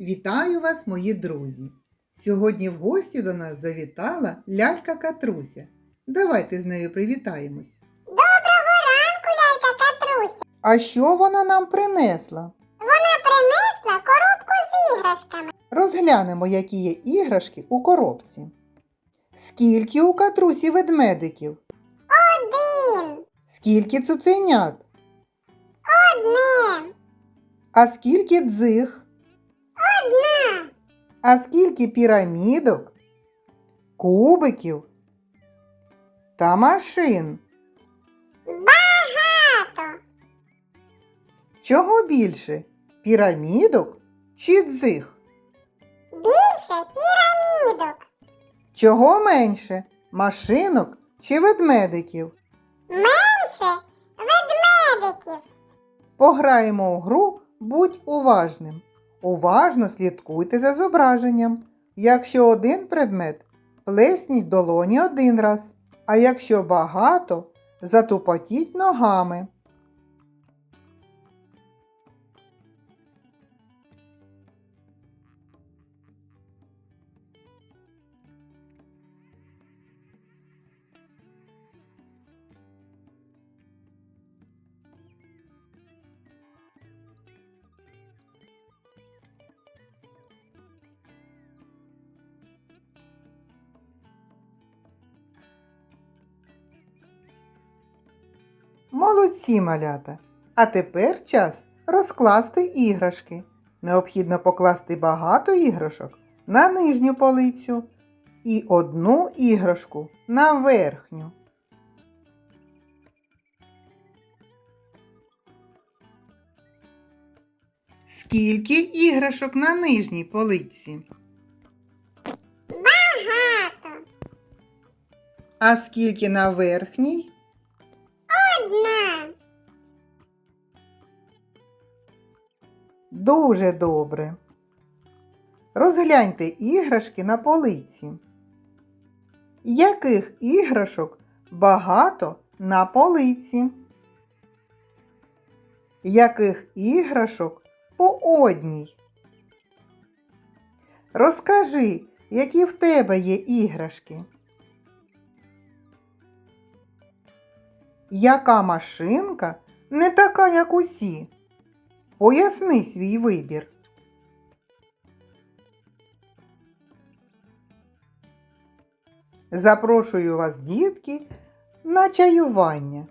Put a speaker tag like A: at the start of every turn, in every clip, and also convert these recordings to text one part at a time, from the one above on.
A: Вітаю вас, мої друзі! Сьогодні в гості до нас завітала лялька Катруся. Давайте з нею привітаємось.
B: Доброго ранку, лялька Катруся.
A: А що вона нам принесла?
B: Вона принесла коробку з іграшками.
A: Розглянемо, які є іграшки у коробці. Скільки у Катрусі ведмедиків?
B: Один,
A: Скільки цуценят?
B: одне,
A: А скільки дзиг? А скільки пірамідок, кубиків та машин?
B: багато,
A: Чого більше? Пірамідок чи дзиг?
B: більше пірамідок,
A: Чого менше? Машинок чи ведмедиків?
B: менше ведмедиків.
A: Пограємо у гру Будь уважним. Уважно слідкуйте за зображенням. Якщо один предмет, плесніть долоні один раз, а якщо багато, затупотіть ногами. Молодці малята! А тепер час розкласти іграшки. Необхідно покласти багато іграшок на нижню полицю і одну іграшку на верхню. Скільки іграшок на нижній полиці?
B: Багато,
A: А скільки на верхній?
B: Одна,
A: Дуже добре. Розгляньте іграшки на полиці. Яких іграшок багато на полиці? Яких іграшок по одній? Розкажи, які в тебе є іграшки. Яка машинка не така, як усі? Поясни свій вибір. Запрошую вас, дітки, на чаювання.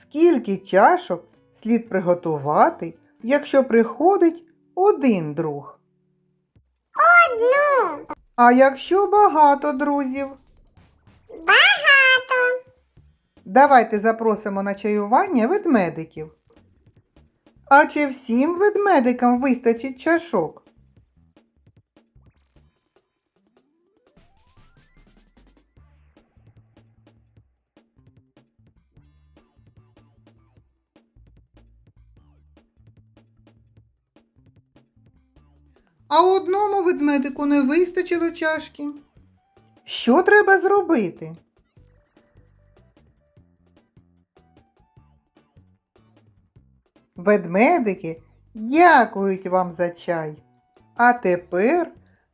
A: Скільки чашок слід приготувати, якщо приходить один друг?
B: одну,
A: А якщо багато друзів?
B: багато,
A: Давайте запросимо на чаювання ведмедиків. А чи всім ведмедикам вистачить чашок? А одному ведмедику не вистачило чашки. Що треба зробити? Ведмедики дякують вам за чай. А тепер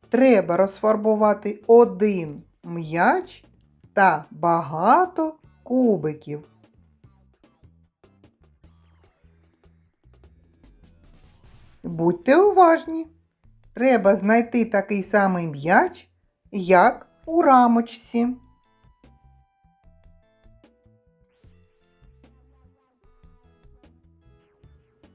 A: треба розфарбувати один м'яч та багато кубиків. Будьте уважні. Треба знайти такий самий м'яч, як у рамочці.